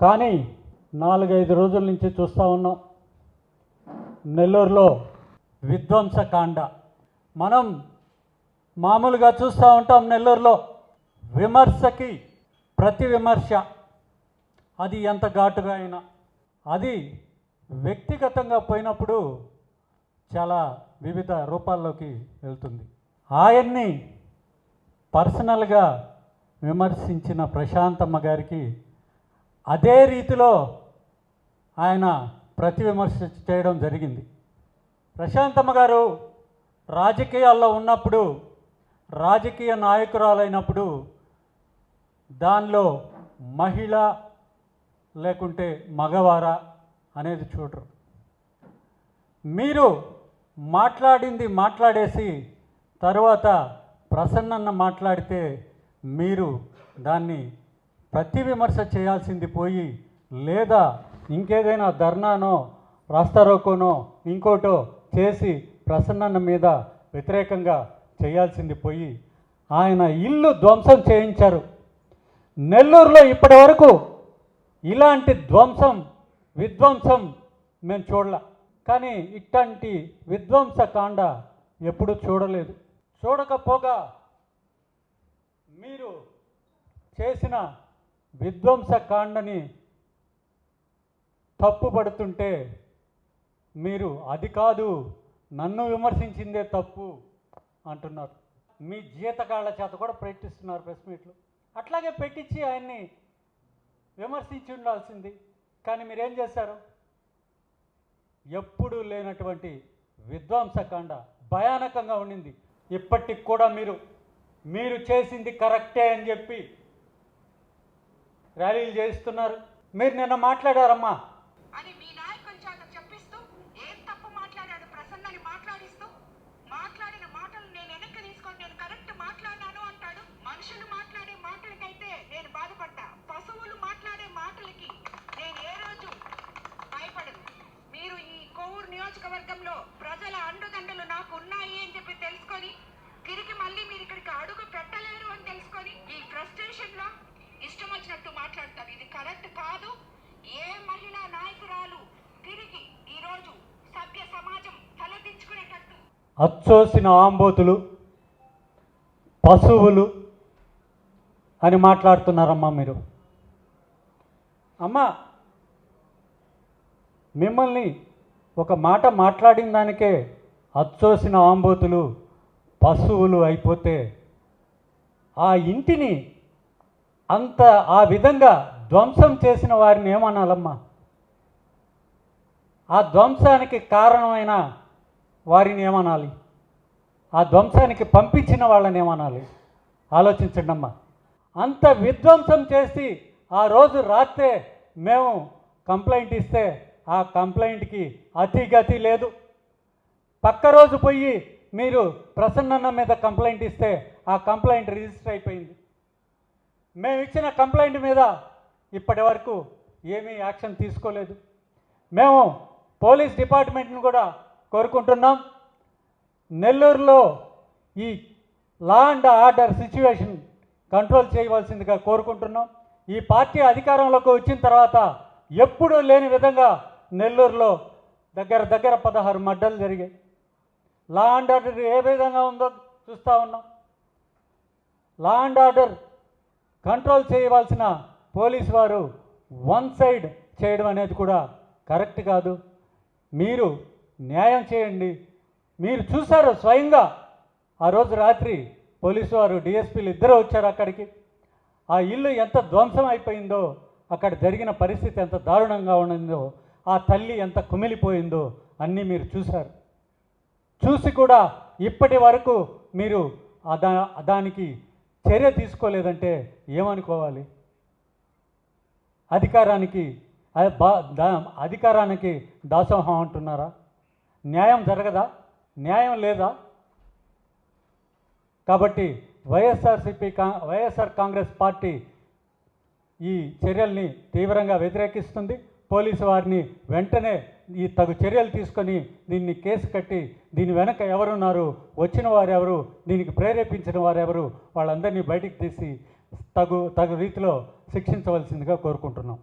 కానీ నాలుగైదు రోజుల నుంచి చూస్తూ ఉన్నాం. నెల్లూరులో విధ్వంసకాండ మనం మామూలుగా చూస్తూ ఉంటాం నెల్లూరులో. విమర్శకి ప్రతి విమర్శ. అది ఎంత ఘాటుగా అయినా. అది వ్యక్తిగతంగా పోయినప్పుడు చాలా వివిధ రూపాల్లోకి వెళ్తుంది. ఆయన్ని పర్సనల్గా విమర్శించిన ప్రశాంతమ్మ గారికి అదే రీతిలో ఆయన ప్రతి విమర్శ చేయడం జరిగింది. ప్రశాంతమ్మ గారు రాజకీయాల్లో ఉన్నప్పుడు రాజకీయ నాయకురాలైనప్పుడు దానిలో మహిళ లేకుంటే మగవారా అనేది చూడరు. మీరు మాట్లాడింది మాట్లాడేసి తర్వాత ప్రసన్నన్న మాట్లాడితే మీరు దాన్ని ప్రతి విమర్శ చేయాల్సింది పోయి లేదా ఇంకేదైనా ధర్నానో రాస్తారోకోనో ఇంకోటో చేసి ప్రసన్న మీద వ్యతిరేకంగా చేయాల్సింది పోయి ఆయన ఇల్లు ధ్వంసం చేయించారు. నెల్లూరులో ఇప్పటి వరకు ఇలాంటి ధ్వంసం విధ్వంసం మేము చూడలే. కానీ ఇట్లాంటి విధ్వంస కాండ ఎప్పుడూ చూడలేదు. చూడకపోగా మీరు చేసిన విధ్వంసకాండని తప్పుపడుతుంటే మీరు అది కాదు నన్ను విమర్శించిందే తప్పు అంటున్నారు. మీ జీతగాళ్ళ చేత కూడా ప్రయత్నిస్తున్నారు ప్రెస్ మీట్లు. అట్లాగే పెట్టించి ఆయన్ని విమర్శించి ఉండాల్సింది. కానీ మీరేం చేశారు? ఎప్పుడూ లేనటువంటి విధ్వంసకాండ భయానకంగా ఉండింది. ఇప్పటికి కూడా మీరు మీరు చేసింది కరెక్టే అని చెప్పి ర్యాలీలు చేస్తున్నారు మీరు నిన్న మాట్లాడారమ్మా. అని మీ నాయకుల చేత చెప్పిస్తూ ఏం తప్పు మాట్లాడాడు ప్రసన్నని మాట్లాడిస్తూ మాట్లాడిన మాటలు నేను వెనక్కి తీసుకొని నేను కరెక్ట్ మాట్లాడినాను అంటాడు. మనుషులు మాట్లాడే మాటలకైతే నేను బాధపడ్డా పశువులు మాట్లాడే మాటలకి నేను ఏ రోజు భయపడను. మీరు ఈ కోవూరు నియోజకవర్గంలో ప్రజల అండుదండలు నాకు ఉన్నాయి అని చెప్పి తెలుసుకొని తిరిగి మళ్ళీ మీరు ఇక్కడికి అడుగు పెట్టలేరు అని తెలుసుకొని ఈ ఫ్రస్ట్రేషన్లో ఇష్టం వచ్చినట్టు మాట్లాడతారు ఇది కరెక్ట్ కాదు ఏ మహిళా నాయకురాలు తిరిగి ఈ సభ్య సమాజం తలదించుకునేటట్టు. అచ్చోసిన ఆంబోతులు పశువులు అని మాట్లాడుతున్నారమ్మా మీరు. అమ్మా మిమ్మల్ని ఒక మాట మాట్లాడిన దానికే అచ్చోసిన ఆంబోతులు పశువులు అయిపోతే ఆ ఇంటిని అంత ఆ విధంగా ధ్వంసం చేసిన వారిని ఏమనాలమ్మా? ఆ ధ్వంసానికి కారణమైన వారిని ఏమనాలి? ఆ ధ్వంసానికి పంపించిన వాళ్ళని ఏమనాలి? ఆలోచించండి అమ్మా. అంత విధ్వంసం చేసి ఆ రోజు రాత్రే మేము కంప్లైంట్ ఇస్తే ఆ కంప్లైంట్కి అతి గతి లేదు. పక్క రోజు పోయి మీరు ప్రసన్నన్న మీద కంప్లైంట్ ఇస్తే ఆ కంప్లైంట్ రిజిస్టర్ అయిపోయింది. మేము ఇచ్చిన కంప్లైంట్ మీద ఇప్పటి వరకు ఏమీ యాక్షన్ తీసుకోలేదు. మేము పోలీస్ డిపార్ట్మెంట్ని కూడా కోరుకుంటున్నాం. నెల్లూరులో ఈ law and order situation control చేయవలసిందిగా కోరుకుంటున్నాం. ఈ పార్టీ అధికారంలోకి వచ్చిన తర్వాత ఎప్పుడూ లేని విధంగా నెల్లూరులో దగ్గర దగ్గర పదహారు మడ్డలు జరిగాయి. లా అండ్ ఆర్డర్ ఏ విధంగా ఉందో చూస్తూ ఉన్నాం. లా అండ్ ఆర్డర్ కంట్రోల్ చేయవలసిన పోలీస్ వారు వన్ సైడ్ చేయడం అనేది కూడా కరెక్ట్ కాదు. మీరు న్యాయం చేయండి. మీరు చూశారు స్వయంగా. ఆ రోజు రాత్రి పోలీసు వారు డిఎస్పీలు ఇద్దరు వచ్చారు అక్కడికి. ఆ ఇల్లు ఎంత ధ్వంసం అయిపోయిందో అక్కడ జరిగిన పరిస్థితి ఎంత దారుణంగా ఉండిందో ఆ తల్లి ఎంత కుమిలిపోయిందో అన్నీ మీరు చూశారు. చూసి కూడా ఇప్పటి వరకు మీరు దా దానికి చర్య తీసుకోలేదంటే ఏమనుకోవాలి? అధికారానికి అధికారానికి దాసోహం అంటున్నారా? న్యాయం జరగదా? న్యాయం లేదా? కాబట్టి వైఎస్ఆర్సిపి కా వైఎస్ఆర్ కాంగ్రెస్ పార్టీ ఈ చర్యల్ని తీవ్రంగా వ్యతిరేకిస్తుంది. పోలీసు వారిని వెంటనే ఈ తగు చర్యలు తీసుకొని దీన్ని కేసు కట్టి దీని వెనక ఎవరున్నారు? వచ్చిన వారెవరు? దీనికి ప్రేరేపించిన వారెవరు? వాళ్ళందరినీ బయటికి తీసి తగు తగు రీతిలో శిక్షించవలసిందిగా కోరుకుంటున్నాం.